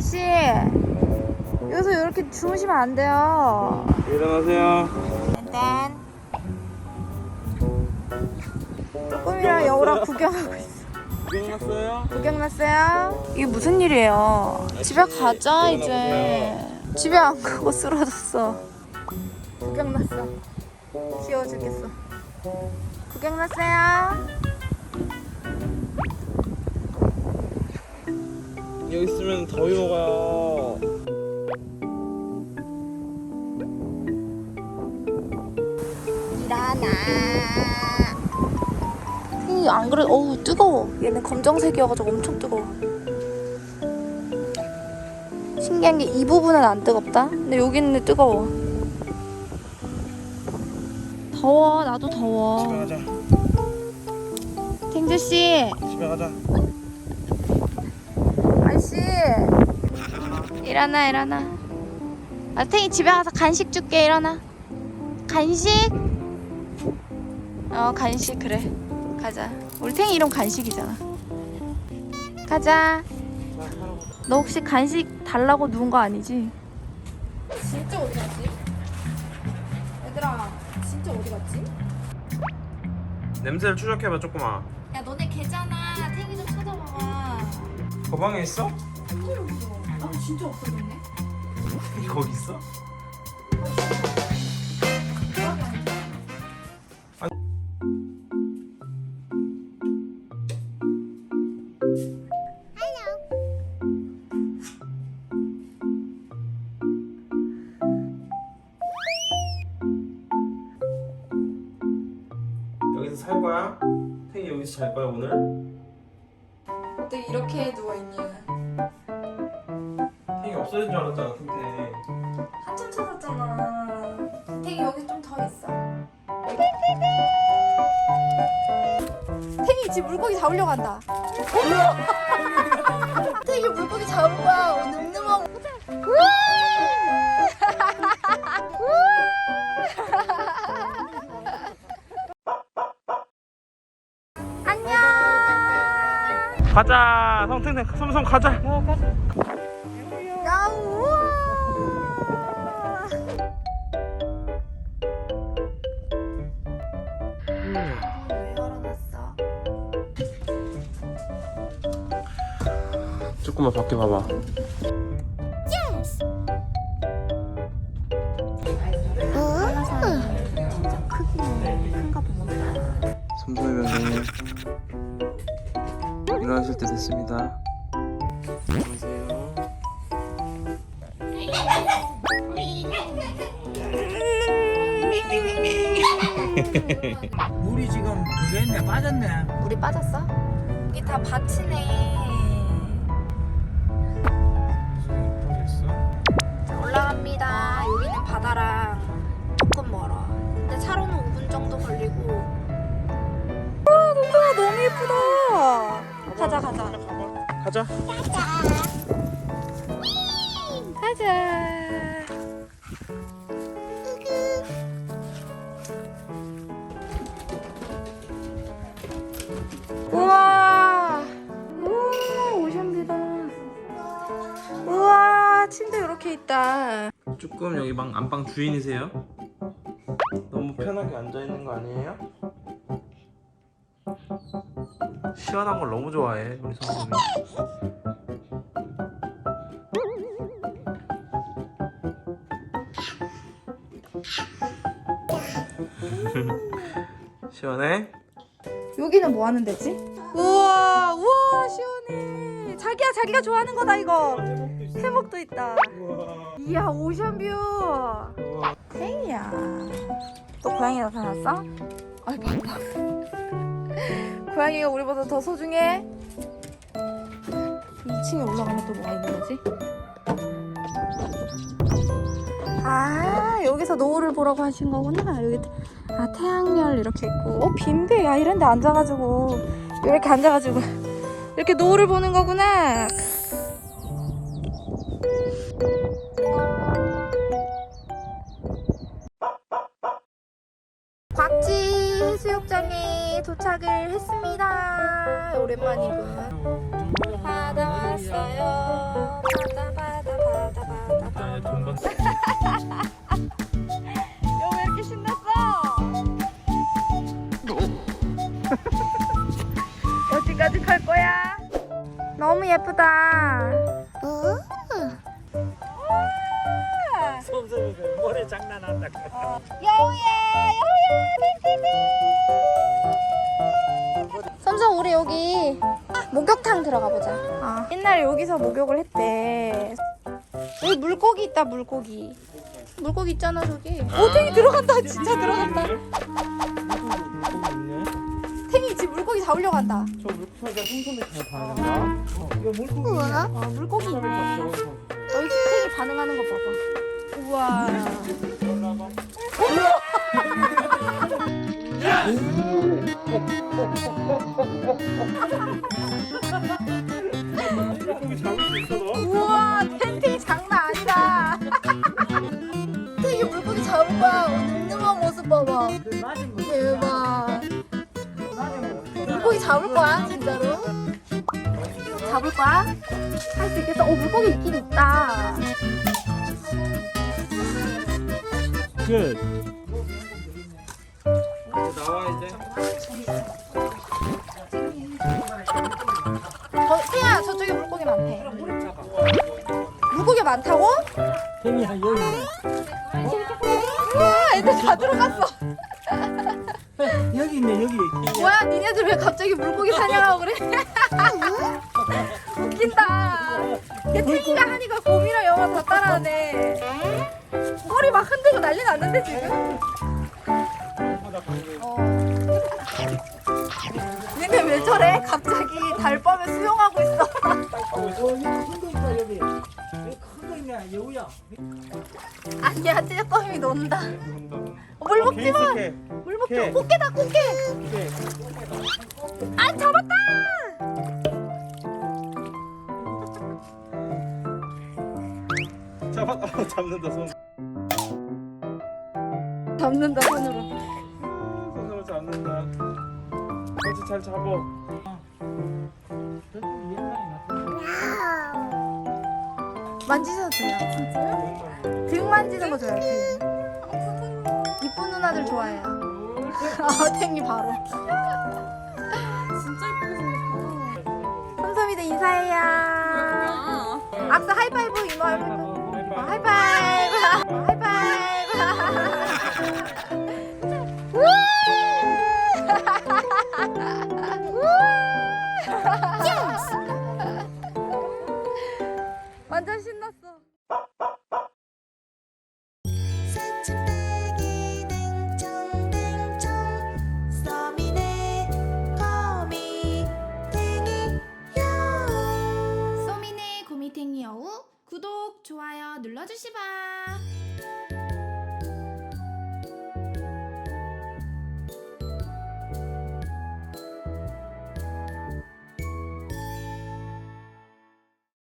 아저씨 여기서 이렇게 주무시면 안 돼요. 일어나세요. 딴 조금이랑 여우랑 구경하고 있어. 구경 났어요? 구경 났어요? 이게 무슨 일이에요? 집에 가자 이제. 집에 안 가고 쓰러졌어. 구경 났어. 귀여워 죽겠어. 구경 났어요? 여기 있으면 더위 먹어요. 일어나. 이 안 그래? 어우 뜨거워. 얘는 검정색이어가지고 엄청 뜨거워. 신기한 게 이 부분은 안 뜨겁다. 근데 여기는 뜨거워. 더워. 나도 집에 더워. 가자. 탱주 씨, 집에 가자. 일어나 일어나. 아 탱이 집에 가서 간식 줄게 일어나. 간식? 어 간식 그래. 가자. 우리 탱이 이름 간식이잖아. 가자. 너 혹시 간식 달라고 누운 거 아니지? 진짜 어디 갔지? 얘들아, 진짜 어디 갔지? 냄새를 추적해봐 조금만. 야 너네 걔잖아. 탱이 좀 찾아봐봐. 거방에 있어? 아 진짜 없어졌네. 거기 있어? 여기서 살 거야? 탱이 여기서 잘 거야 오늘? 어떻게 이렇게 누워 있냐? 없어진 줄 알았잖아 탱탱. 한참 찾았잖아. 탱이 여기 좀 더 있어. 탱이 지금 물고기 잡으려고 한다. 탱이 물고기 잡은 거야. 어, 늠름하고. 안녕. 가자 성탱탱 삼성 가자. 야 조금만 밖에 봐봐. 섬섬해병님 일어나실 때 됐습니다. 안녕하세요. 물이 지금 그랬네 빠졌네. 물이 빠졌어? 여기 다 밭이네. 자, 올라갑니다. 여기는 바다랑 조금 멀어. 근데 차로는 5분 정도 걸리고. 와, 동생아 너무 예쁘다. 가자, 가자. 가자. 가자. 우와. 있다. 조금 여기 방 안방 주인이세요? 너무 편하게 앉아 있는 거 아니에요? 시원한 걸 너무 좋아해 우리 선생님. 시원해? 여기는 뭐 하는 데지? 우와, 자기가 좋아하는 거다, 이거. 해먹도 있다. 이야, 오션뷰. 탱이야. 또 고양이 나타났어? 아이, 봐봐. 고양이가 우리보다 더 소중해? 2층에 올라가면 또 뭐가 있는 거지? 아, 여기서 노을을 보라고 하신 거구나. 여기 아 태양열 이렇게 있고 어 빈대 야 이런 데 앉아가지고 이렇게 앉아가지고 이렇게 노을을 보는 거구나. 곽지 해수욕장에 도착을 했습니다. 오랜만이군. 바다 왔어요 예쁘다. 솜솜이가 모래 장난한다. 여우야, 여우야, 삼성 우리 여기 목욕탕 들어가 보자. 아, 옛날에 여기서 목욕을 했대. 여기 물고기 있다 물고기. 물고기 있잖아 저기. 오 탱이 들어간다 진짜 들어간다. 잘 반응한다. 이거 물고기. 아 물고기 있네. 너희 탱이 반응하는 거 봐봐. 우와. 우와 탱탱이 장난 아니다. 탱이 물고기 잡을 거야. 늠름한 모습 봐봐. 맞은 거. 물고기 잡을 거야 진짜로? 잡을 거야? 할 수 있겠어? 오 물고기 있긴 있다. 끝. 나와 이제. 저 태야 저쪽에 물고기 많대. 물고기 많다고? 탱이야 여기. 우와 애들 다 들어갔어. 여기. 뭐야 니네들 왜 갑자기 물고기 사냥하고 그래? 웃긴다. 얘 탱이가 하니까 곰이랑 영화 다 따라하네. 꼬리 막 흔들고 난리 났는데 지금? 어. 니네 왜 저래? 갑자기 달밤에 수영하고 있어. 어 여기 큰거 있다 여기. 여기 큰거 있네 여우야. 아니야 찔끔이 논다. 어, 물 먹지 마. 마. 꽃게다 꽃게. 아 잡았다. 잡아 아, 잡는다 손. 잡는다 손으로. 손으로 잡는다. 어찌 잘 잡어. 만지셔도 돼요. 등 만지는 거 좋아요. 등. 이쁜 누나들 좋아해요. 아, 탱이 바로. 진짜 이쁘게 생겼다. 삼삼이도 인사해요. 악수 하이파이브 이모 하이파이브. 구독 좋아요 눌러주시바.